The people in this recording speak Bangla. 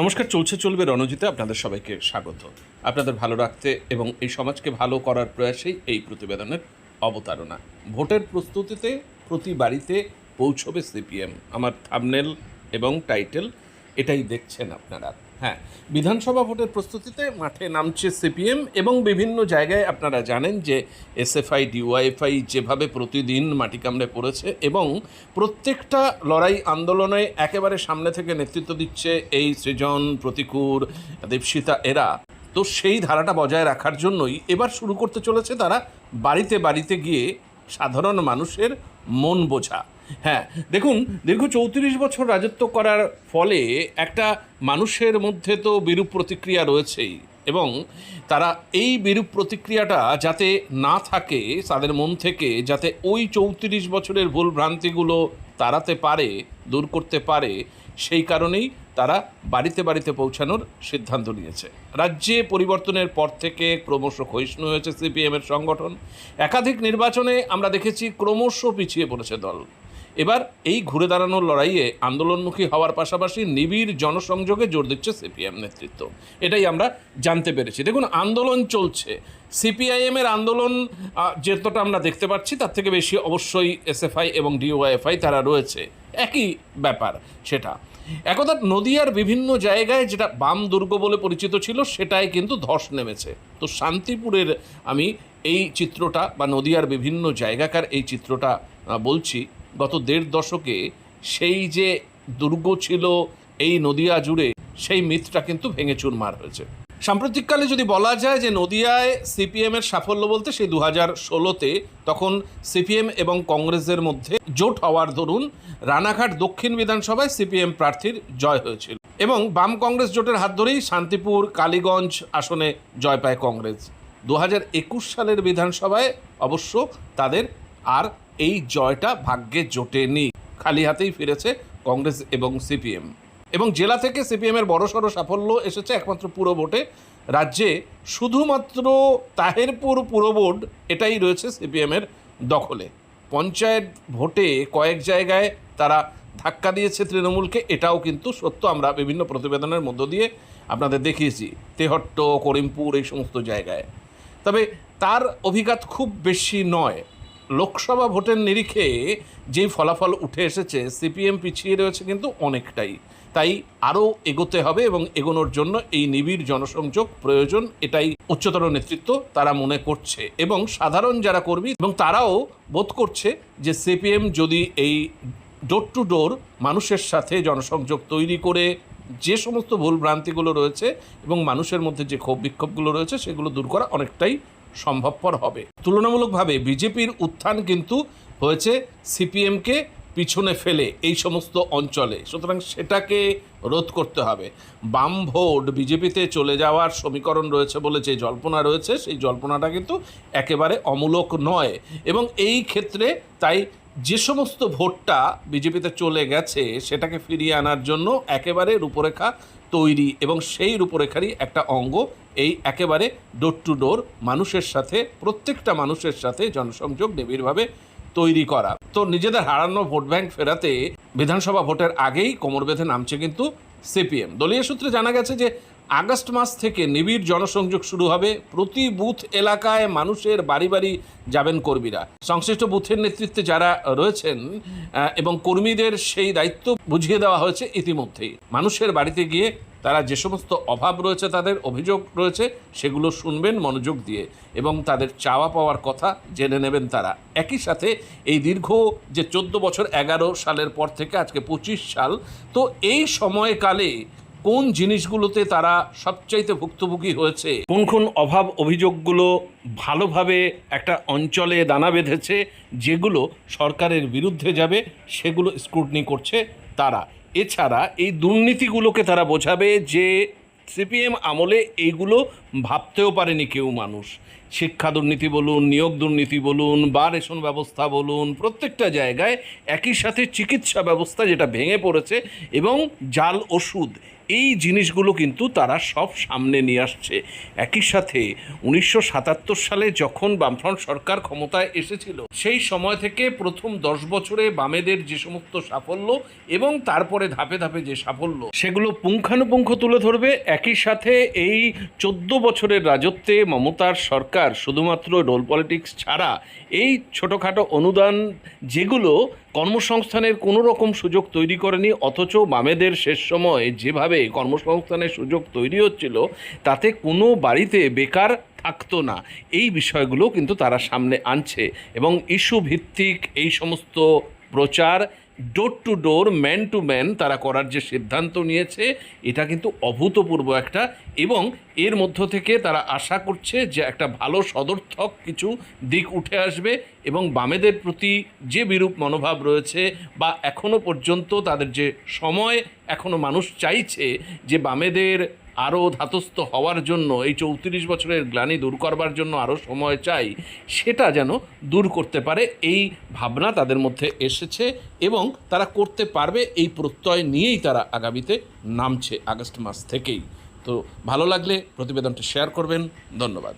নমস্কার, চলছে, চলবে রণজিতে আপনাদের সবাইকে স্বাগত। আপনাদের ভালো রাখতে এবং এই সমাজকে ভালো করার প্রয়াসেই এই প্রতিবেদনের অবতারণা। ভোটের প্রস্তুতিতে প্রতি বাড়িতে পৌঁছবে সিপিএম। আমার থামনেল এবং টাইটেল এটাই দেখছেন আপনারা। হ্যাঁ বিধানসভা ভোটের প্রস্তুতিতে মাঠে নামছে সিপিএম এবং বিভিন্ন জায়গায় আপনারা জানেন যে এসএফআই, ডিওয়াইএফআই যেভাবে প্রতিদিন মাটি কামড়ে পড়েছে এবং প্রত্যেকটা লড়াই আন্দোলনে একেবারে সামনে থেকে নেতৃত্ব দিচ্ছে এই সৃজন, প্রতিকূর, দীপশিতা এরা। তো সেই ধারাটা বজায় রাখার জন্যই এবার শুরু করতে চলেছে তারা বাড়িতে বাড়িতে গিয়ে সাধারণ মানুষের মন বোঝা। হ্যাঁ দেখুন, দীর্ঘ চৌত্রিশ বছর রাজত্ব করার ফলে একটা মানুষের মধ্যে তো বিরূপ প্রতিক্রিয়া রয়েছেই এবং তারা এই বিরূপ প্রতিক্রিয়াটা যাতে না থাকে তাদের মন থেকে, যাতে ওই চৌত্রিশ বছরের ভুল ভ্রান্তিগুলো তাড়াতে পারে, দূর করতে পারে, সেই কারণেই তারা বাড়িতে বাড়িতে পৌঁছানোর সিদ্ধান্ত নিয়েছে। রাজ্যে পরিবর্তনের পর থেকে ক্রমশ ক্ষয়িষ্ণু হয়েছে সিপিএমের সংগঠন। একাধিক নির্বাচনে আমরা দেখেছি ক্রমশ পিছিয়ে পড়েছে দল। এবার এই ঘুরে দাঁড়ানোর লড়াইয়ে আন্দোলনমুখী হওয়ার পাশাপাশি নিবিড় জনসংযোগে জোর দিচ্ছে সিপিএম নেতৃত্ব। এটাই আমরা জানতে পেরেছি। দেখুন, আন্দোলন চলছে। সিপিআইএমের আন্দোলন যেতটা আমরা দেখতে পাচ্ছি, তার থেকে বেশি অবশ্যই এসএফআই এবং ডিওয়াইএফআই তারা রয়েছে। একই ব্যাপার সেটা। একদা নদিয়ার বিভিন্ন জায়গায় যেটা বাম দুর্গ বলে পরিচিত ছিল, সেটাই কিন্তু ধস নেমেছে। তো শান্তিপুরের আমি এই চিত্রটা বা নদিয়ার বিভিন্ন জায়গাকার এই চিত্রটা বলছি। গত দেড় দশকে সেই যে দুর্গ ছিল এই নদিয়া জুড়ে, সেই মিথটা কিন্তু ভেঙে চুরমার হয়েছে। সাম্প্রতিককালে যদি বলা যায় যে নদিয়ায় সিপিএমের সাফল্য বলতে সেই দু হাজার ষোলোতে তখন সিপিএম এবং কংগ্রেসের মধ্যে জোট হওয়ার দরুন রানাঘাট দক্ষিণ বিধানসভায় সিপিএম প্রার্থীর জয় হয়েছিল এবং বাম কংগ্রেস জোটের হাত ধরেই শান্তিপুর, কালীগঞ্জ আসনে জয় পায় কংগ্রেস। দু একুশ সালের বিধানসভায় অবশ্য তাদের আর এই জয়টা ভাগ্যে জোটেনি। খালি হাতেই ফিরেছে কংগ্রেস এবং সিপিএম। এবং জেলা থেকে সিপিএমের বড়সড় সাফল্য এসেছে একমাত্র পুরো ভোটে। রাজ্যে শুধুমাত্র তাহেরপুর পুর বোর্ড এটাই রয়েছে সিপিএমের দখলে। পঞ্চায়েত ভোটে কয়েক জায়গায় তারা ধাক্কা দিয়েছে তৃণমূলকে, এটাও কিন্তু সত্য। আমরা বিভিন্ন প্রতিবেদনের মধ্য দিয়ে আপনাদের দেখিয়েছি, তেহট্ট, করিমপুর, এই সমস্ত জায়গায়। তবে তার অভিঘাত খুব বেশি নয়। লোকসভা ভোটের নিরিখে যেই ফলাফল উঠে এসেছে, সিপিএম পিছিয়ে রয়েছে কিন্তু অনেকটাই। তাই আরও এগোতে হবে এবং এগোনোর জন্য এই নিবিড় জনসংযোগ প্রয়োজন, এটাই উচ্চতর নেতৃত্ব তারা মনে করছে। এবং সাধারণ যারা কর্মী এবং তারাও বোধ করছে যে সিপিএম যদি এই ডোর টু ডোর মানুষের সাথে জনসংযোগ তৈরি করে যে সমস্ত ভুল ভ্রান্তিগুলো রয়েছে এবং মানুষের মধ্যে যে ক্ষোভ বিক্ষোভগুলো রয়েছে, সেগুলো দূর করা অনেকটাই সম্ভবপর হবে। তুলনামূলকভাবে বিজেপির উত্থান কিন্তু হয়েছে সিপিএমকে পিছনে ফেলে এই সমস্ত অঞ্চলে। সুতরাং সেটাকে রোধ করতে হবে। বাম ভোট বিজেপিতে চলে যাওয়ার সমীকরণ রয়েছে বলে যে জল্পনা রয়েছে, সেই জল্পনাটা কিন্তু একেবারে অমূলক নয়। এবং এই ক্ষেত্রে তাই যে সমস্ত ভোটটা বিজেপিতে চলে গেছে, সেটাকে ফিরিয়ে আনার জন্য একেবারে রূপরেখা তৈরি এবং সেই রূপরেখারই একটা অঙ্গ। এই একেবারে ডোর টু ডোর মানুষের সাথে, প্রত্যেকটা মানুষের সাথে জনসংযোগ নিবিড়ভাবে তৈরি করা। তো নিজেদের হারানো ভোট ব্যাংক ফেরাতে বিধানসভা ভোটের আগেই কোমর বেঁধে নামছে কিন্তু সিপিএম। দলীয় সূত্রে জানা গেছে যে আগস্ট মাস থেকে নিবিড় জনসংযোগ শুরু হবে। প্রতি বুথ এলাকায় মানুষের বাড়ি বাড়ি যাবেন কর্মীরা। সংশ্লিষ্ট বুথের নেতৃত্বে যারা রয়েছেন এবং কর্মীদের সেই দায়িত্ব বুঝিয়ে দেওয়া হয়েছে ইতিমধ্যেই। মানুষের বাড়িতে গিয়ে তারা যে সমস্ত অভাব রয়েছে, তাদের অভিযোগ রয়েছে, সেগুলো শুনবেন মনোযোগ দিয়ে এবং তাদের চাওয়া পাওয়ার কথা জেনে নেবেন তারা। একই সাথে এই দীর্ঘ যে চোদ্দ বছর, এগারো সালের পর থেকে আজকে পঁচিশ সাল, তো এই সময়কালে কোন জিনিসগুলোতে তারা সবচাইতে ভুক্তভোগী হয়েছে? কোন কোন অভাব অভিযোগগুলো ভালোভাবে একটা অঞ্চলে দানা বেঁধেছে যেগুলো সরকারের বিরুদ্ধে যাবে সেগুলো স্ক্রুটনি করছে তারা এছাড়া এই দুর্নীতিগুলোকে তারা বোঝাবে যে সিপিএম আমলে এইগুলো ভাবতেও পারেনি কেউ মানুষ। শিক্ষা দুর্নীতি বলুন, নিয়োগ দুর্নীতি বলুন বা রেশন ব্যবস্থা বলুন, প্রত্যেকটা জায়গায় একই সাথে চিকিৎসা ব্যবস্থা যেটা ভেঙে পড়েছে এবং জাল ওষুধ, এই জিনিসগুলো কিন্তু তারা সব সামনে নিয়ে আসছে। একই সাথে উনিশশো সাতাত্তর সালে যখন বামফ্রন্ট সরকার ক্ষমতায় এসেছিল, সেই সময় থেকে প্রথম দশ বছরে বামেদের যে সমস্ত সাফল্য এবং তারপরে ধাপে ধাপে যে সাফল্য, সেগুলো পুঙ্খানুপুঙ্খ তুলে ধরবে। একই সাথে এই চোদ্দ বছরের রাজত্বে মমতার সরকার শুধুমাত্র রোল পলিটিক্স ছাড়া এই ছোটোখাটো অনুদান যেগুলো কর্মসংস্থানের কোনো রকম সুযোগ তৈরি করেনি, অথচ বামেদের শেষ সময়ে যেভাবে কর্মসংস্থানের সুযোগ তৈরি হচ্ছিল, তাতে কোনো বাড়িতে বেকার থাকতো না। এই বিষয়গুলো কিন্তু তারা সামনে আনছে এবং ইস্যু ভিত্তিক এই সমস্ত প্রচার door to door man to man তারা করার যে সিদ্ধান্ত নিয়েছে, এটা কিন্তু অভূতপূর্ব একটা এবং এর মধ্য থেকে তারা আশা করছে যে একটা ভালো সদর্থক কিছু দিক উঠে আসবে এবং বামেদের প্রতি যে বিরূপ মনোভাব রয়েছে বা এখনও পর্যন্ত তাদের যে সময়, এখনও মানুষ চাইছে যে বামেদের আরও ধাতস্থ হওয়ার জন্য, এই চৌত্রিশ বছরের গ্লানি দূর করবার জন্য আরও সময় চাই, সেটা যেন দূর করতে পারে, এই ভাবনা তাদের মধ্যে এসেছে এবং তারা করতে পারবে, এই প্রত্যয় নিয়েই তারা আগামীতে নামছে আগস্ট মাস থেকেই। তো ভালো লাগলে প্রতিবেদনটা শেয়ার করবেন, ধন্যবাদ।